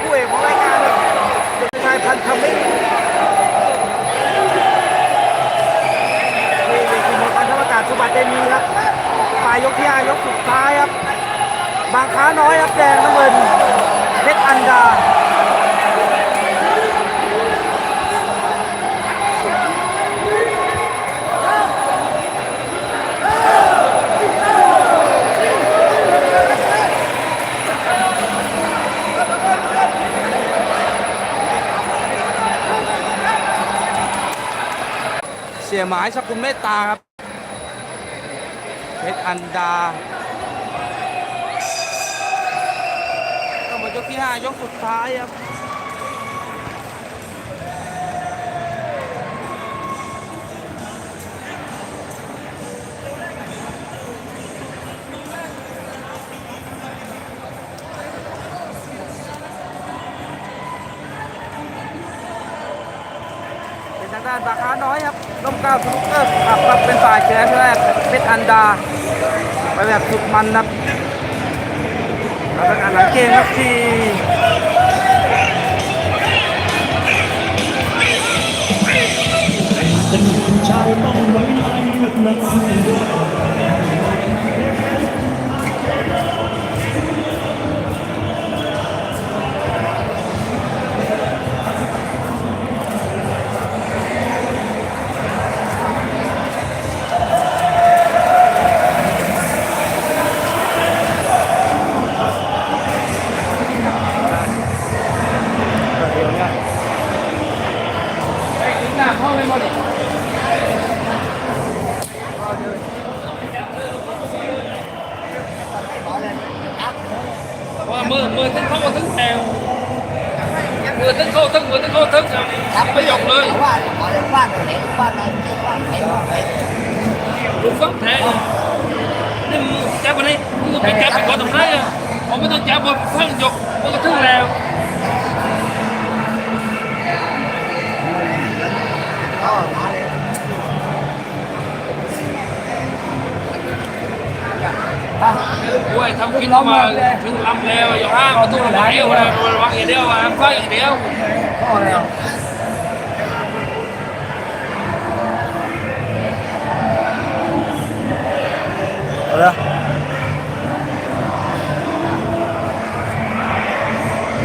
คู่เอกของรายการครับเด็กชายพันธมิตรนี่เป็นทีมพันธประกาศสุบัติเดมีครับปลายยกที่ห้ายกสุดท้ายครับ บางค้าน้อยครับแดงน้ำเงินเพชรอันดา หมายสกุลเมตตาครับเพชรอันดาต้องหมดยกที่ 5 ยกสุดท้ายครับ ด้านบาคาน้อยครับล้มก้าวสนุกเกอร์ขับครับเป็นฝ่ายชนะแรกเป็นอันดา ไปแบบสุดมันครับแล้วเป็นอันหลังเกมครับที่เป็นผู้ชายต้องไว้ในลึกนั้นว่ามือมื อทั้งเข้าทั้งแทงมือทั้งเข้าทั้งมือทั้งเข้าทั้งไม่หยอกเลยว่าเอาเลยว่าไหนว่าไหนว่าไหนว่าไหนลูกฟังแทงนี่มึงจับอะไรมึงไปจับไปก่อนทำไรอะผมไม่ต้องจับผมฟังหยอกมันก็ถึงแล้ว โอ้ยทำกินเข้ามาถึงลำแล้วอย่าห้ามมาตู้ไหนเอาละระวังอย่างเดียวอะฟังอย่างเดียวก็แล้วเอาละ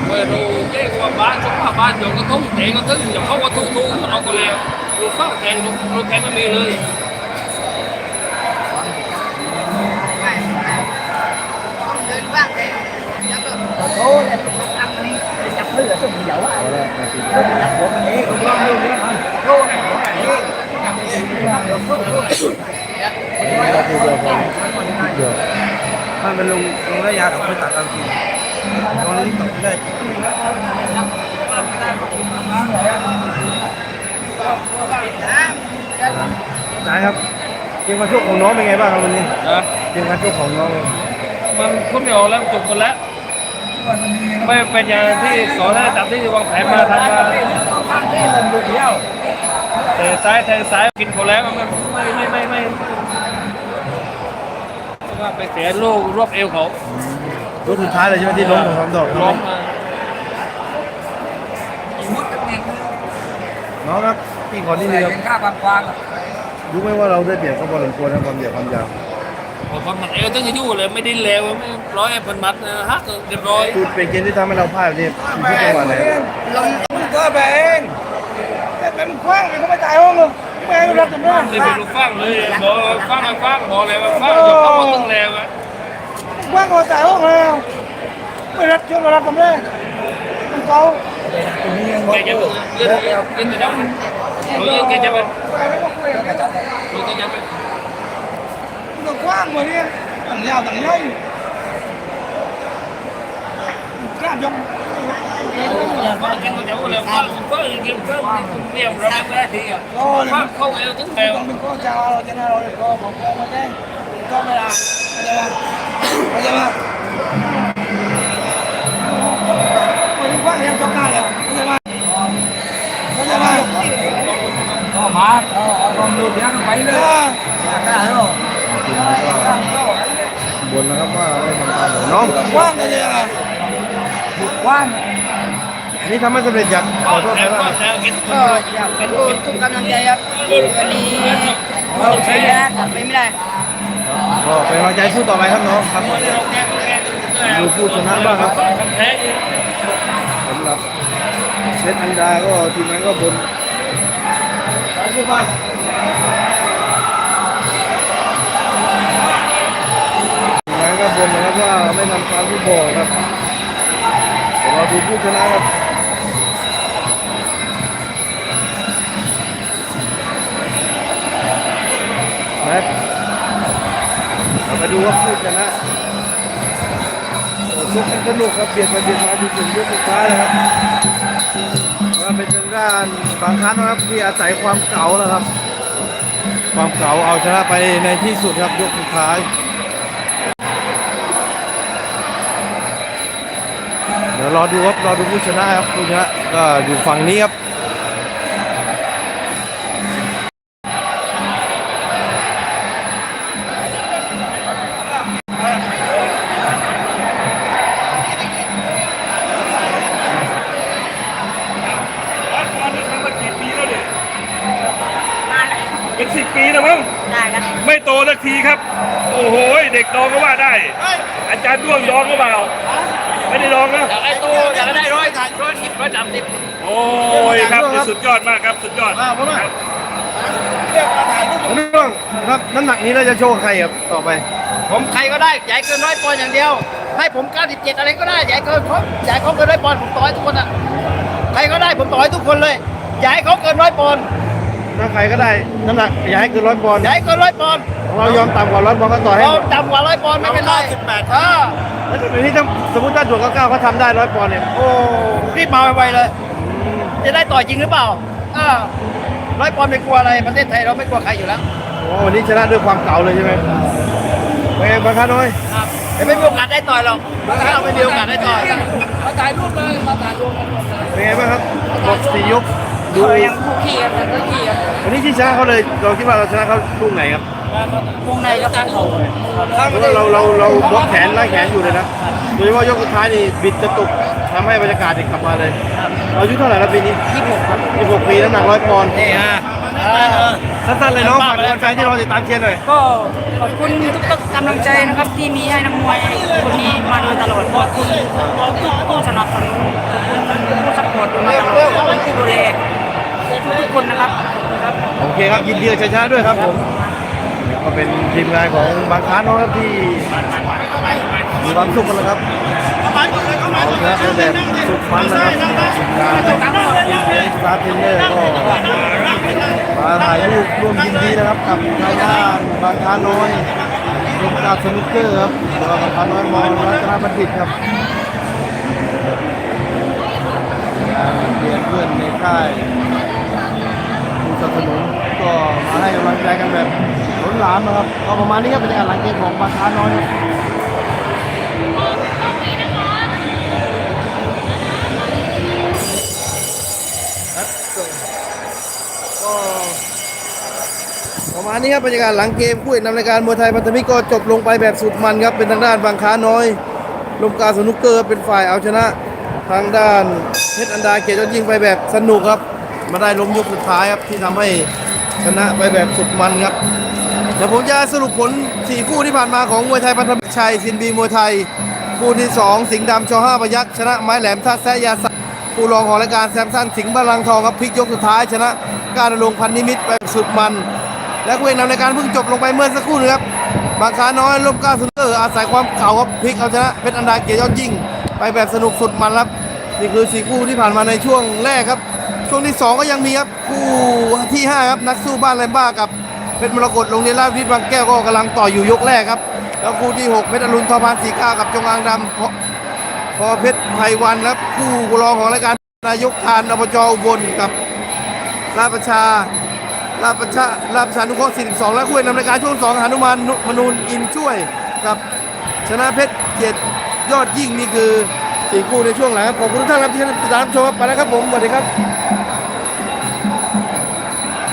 เมื่อดูเย้ว่าบ้านสภาพบ้านหยอกก็ทุ่งแทงก็ถึงหยอกเขาก็ทุ่งทุ่งเอาก็แล้วลูกฟังแทงลูกแทงไม่มีเลย เดินบ้างเลยจับโอ้ยทำนี่จับเพื่อสุ่มเหยาอะจับผมนี่ก็ต้องดูนี่มันโอ้ยนี่จับนี่จับผมก็มันเป็นลงลงระยะกับคนตัดตามจริงลงนี้ตกได้นายครับเกมการชกของน้องเป็นไงบ้างครับวันนี้นะเกมการชกของน้องมันคุ้มไม่ออกแล้วจบหมดแล้ว ไม่เป็นอย่างที่สอนให้จับที่วางแผนมาทำมาแต่ซ้ายแทงซ้ายกินเขาแล้วมันไม่ไม่ไม่ไม่ว่าไปเสียลูกรวบเอวเขารุ่นสุดท้ายเลยใช่ไหมที่ล้มของสามดอกล้มมาน้องครับพี่ขอนิดนึงครับข้าบางกวางรู้ไหมว่าเราได้เปรียบเขาพอสมควรนะความเหยียบความยาว พอพันมัดเอวตั้งอยู่เลยไม่ได้เลวไม่ร้อยพันมัดนะฮักเรียบร้อยคือเป็นเกมที่ทำให้เราพลาดนี่อยู่ที่จังหวะไหนครับลงก็ไปเองแต่เป็นคว้างมันก็ไม่ตายห้องเลยแม่รับจำได้ไม่เป็นลูกฟังเลยบอกฟังฟังบอกเลยว่าฟังยกเขามดตั้งแล้วอะคว้างก็ตายห้องแล้วไม่รับช่วยมารับจำได้มันเขาแกจะเล่นเล่นแต่ยังเรางแกจะเป็นเราแกจะเป็นมันคว้างมาเนี่ยต่างยาวต่างย่อยกล้างก็จ่าแล้วฟังฟังกินฟังเรียบร้อยแล้วทีอะฟังเข้าเอวถึงแล้วต้องเป็นข้อเจ้าเราจะน่าเราเลยก็ผมก็ไม่ได้ก็ไม่ได้ไม่ได้ไม่ได้มันคว้างยังจบได้ แล้วไม่ได้ไม่ได้ก็มาเอาลอง บนนะครับว่าว่าไม่ทำตามน้องว่างกันเลยอะว่างอันนี้ทำไม่สำเร็จอยากขอโทษแล้ใครวบ้างก็แล้วกินก็อยากเป็นทุกกำลังใจครับวันนี้เราใช้นะกลับไปไม่ได้ก็เป็นกำลังใจสู้ต่อไปครับน้องครับดูผู้ชนะบ้างครับแพ้อีกสำหรับเพชรอันดาก็ทีมงานก็บนสู้ไป ไม่ทำตามที่บอกครับเดี๋ยวเราดูผู้ชนะครับแม็กเราไปดูว่าผู้ชนะโอ้ชุกกันสนุกครับเบียดไปเบียดมาดูถึงยกสุดท้ายแล้วครับว่าเป็นทางด้านบางครั้งนะครับที่อาศัยความเก่าแล้วครับ ความเก่าเอาชนะไปในที่สุดครับยกสุดท้าย ดี๋ยวรอดูครับรอดูผู้ชนะครับผู้ชนะก็อยู่ฝั่งนี้ครับเป็นสิบปีแล้วมั้งได้ครับไม่โตสักทีครับ โอ้โห เด็กดองก็ว่าได้ อาจารย์ด้วงดองก็เปล่า ไม่ได้ดองนะอยากได้ตู้อยากได้ร้อยถ่ายร้อยสิบร้อยสามสิบโอ้ยครับนี่สุดยอดมากครับสุดยอดอ่าเพราะว่าครับเรื่องครับน้ำหนักนี้เราจะโชว์ใครครับต่อไป ผมใครก็ได้ใหญ่เกินร้อยปอนด์อย่างเดียว ให้ผม 97 อะไรก็ได้ใหญ่เกินครบใหญ่เขาเกินร้อยปอนด์ผมต่อให้ทุกคนอะใครก็ได้ผมต่อให้ทุกคนเลยใหญ่เขาเกินร้อยปอนด์ ถ้าใครก็ได้น้ำหนักอย่าให้เกินร้อยปอนด์ใหญ่เกินร้อยปอนด์เรายอมต่ำกว่าร้อยปอนด์ก็ต่อให้เราต่ำกว่าร้อยปอนด์ไม่เป็นไรเออแล้วทีนี้ถ้าสมมติถ้าด่วนเก้าเก้าเขาทำได้ร้อยปอนด์เนี่ยโอ้รีบมาไวๆเลย จะได้ต่อยจริงหรือเปล่าเออร้อยปอนด์ไม่กลัวอะไรประเทศไทยเราไม่กลัวใครอยู่แล้วโอ้วันนี้ชนะด้วยความเก่าเลยใช่ไหมเป็นไงบางครั้งน้อยครับแต่ไม่มีโอกาสได้ต่อยหรอกเราไม่มีโอกาสได้ต่อยมาถ่ายรูปเลยมาถ่ายรูปกันเป็นไงบ้างครับหมดสี่ยก ดูดูยังคู่ขี้กันคู่ขี้กันวันนี้ที่ชนะเขาเลยเราคิดว่าเราชนะเขาลูกไหนครับวงในก็ตั้งเขาเพราะว่าเราเราเราบล็อกแขนไล่แขนอยู่เลยนะโดยเฉพาะยกสุดท้ายนี่บิดกระตุกทำให้บรรยากาศเนี่ยกลับมาเลยเราอายุเท่าไหร่แล้วปีนี้ที่หกครับ26ปีน้ำหนักร้อยปอนด์นี่ฮะสั้นๆเลยเนาะฝากแฟนๆที่เราติดตามเชียร์หน่อยก็ขอบคุณทุกๆกำลังใจนะครับที่มีให้นักมวยคนนี้มาโดยตลอดขอบคุณผู้สนับสนุนขอบคุณผู้สปอร์ตมาตลอดขอบคุณผู้ดูแล ทุกๆคนนะครับขอบคุณครับ โอเคครับยินดีกับชัยชนะด้วยครับผมก็เป็นทีมงานของบางค้าน้องครับที่มีความสุขกันแล้วครับเอาชนะเป็นแบบสุดมันนะครับทีมงานสตาร์เทนเนอร์ก็มาถ่ายรูปร่วมยินดีนะครับกับทางด้านบางค้าน้อยลงกาสนุกเกอร์ครับแล้วก็บางค้าน้อยมอรัตนบัณฑิตครับเรียนเพื่อนในค่าย สนับสนุนก็มาให้กำลังใจกันแบบล้นหลามนะครับก็ประมาณนี้ครับบรรยากาศหลังเกมของบางค้าน้อยครับครับก็ประมาณนี้ครับบรรยากาศหลังเกมคู่เอกนำรายการมวยไทยพันธมิตรก็จบลงไปแบบสุดมันครับเป็นทางด้านบางค้าน้อยลมกาสนุกเกอร์เป็นฝ่ายเอาชนะ ทางด้านเพชรอันดาเกียรติยอดยิงไปแบบสนุกครับ มาได้ล้มยกสุดท้ายครับที่ทำให้ชนะไปแบบสุดมันครับเดี๋ยวผมจะสรุปผล 4 คู่ที่ผ่านมาของมวยไทยพันธมิตรชัยซินบีมวยไทย คู่ที่ 2 สิงห์ดำชอห้าพยักษ์ชนะไม้แหลมท่าแซยาสักคู่รองของรายการแซมสันสิงห์บาลังทองครับพลิกยกสุดท้าย ชนะการณรงพันนิมิตรไปสุดมัน และคู่เอกนำรายการเพิ่งจบลงไปเมื่อสักครู่นึงครับบางค้าน้อยล่มกล้าสุดเอออาศัยความเก่าครับพลิกเอาชนะเพชรอันดาเกียรติยอดยิ่ง ไปแบบสนุกสุดมันครับนี่คือสี่คู่ที่ผ่านมาในช่วงแรกครับ ช่วงที่ 2 ก็ยังมีครับคู่ที่ 5 ครับนักสู้บ้านแรมบ้ากับเพชรมรกตโรงเรียนราชวิทย์บางแก้วก็กำลังต่ออยู่ยกแรกครับ แล้วคู่ที่ 6 เพชรอรุณทอพานสีก้ากับจงอางดำพอพอเพชรไพวันครับคู่รองของรายการนายกทานอบจอุบลกับราชประชาราชประชาราชประชานุเคราะห์42 และคู่นำรายการช่วง2หานุมานนุมนูนอินช่วยกับชนะเพชรเกียรติยอดยิ่งนี่คือสี่คู่ในช่วงหลังครับขอบคุณทุกท่านครับที่ติดตามชมครับไปแล้วครับผมสวัสดีครับ